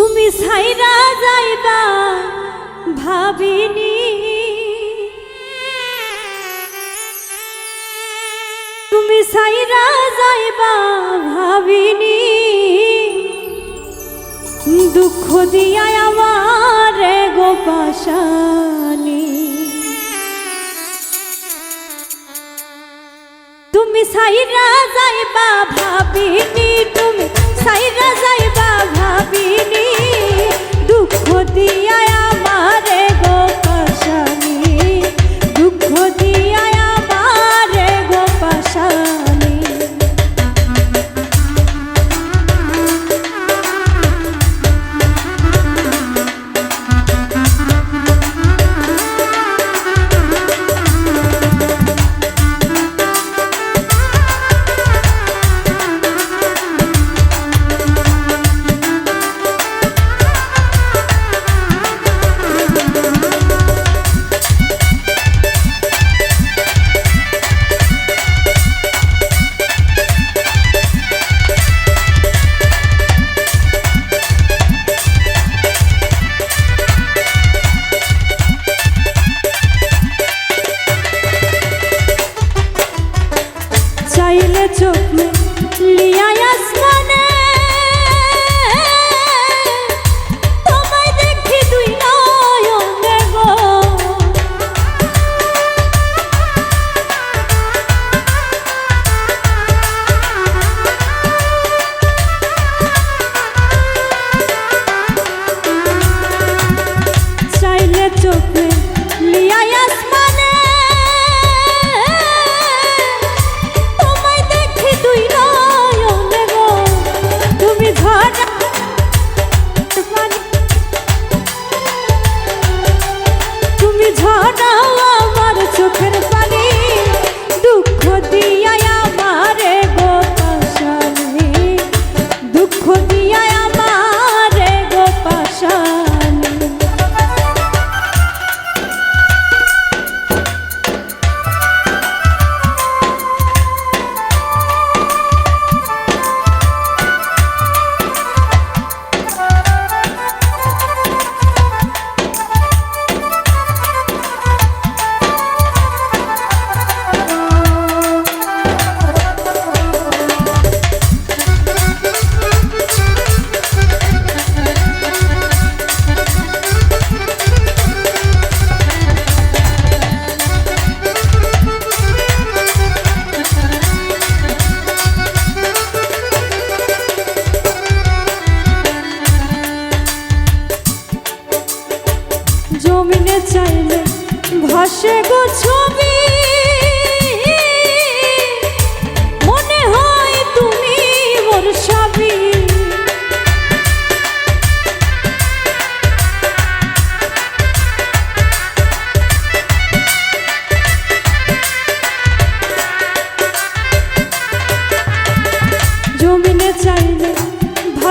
তুমি সাইরা যাইবা ভাবিনি। তুমি সাইরা যাইবা ভাবিনি। দুঃখ দিয়া আমার গোপাশানি তুমি সাইরা যাইবা ভাবিনি, তুমি সাইরা যাইবা ভাবিনি দুঃখ দিয়া took me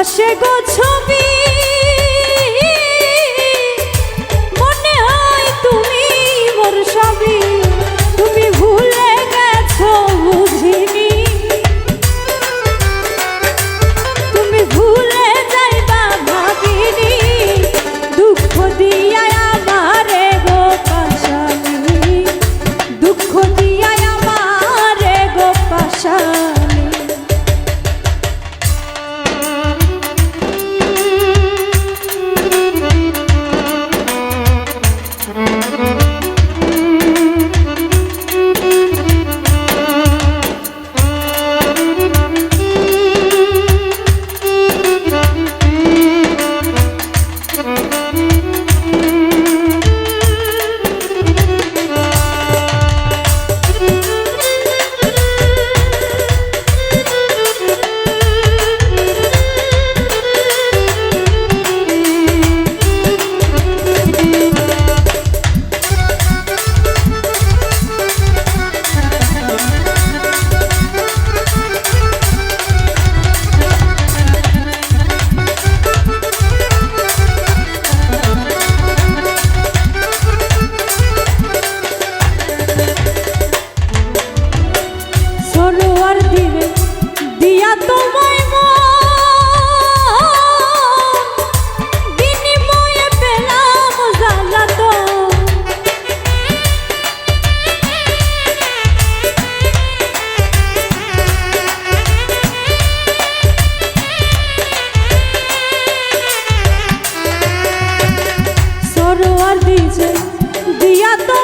写过臭笔 উপহার দিবে দিয়া তোমায় দিয়া তো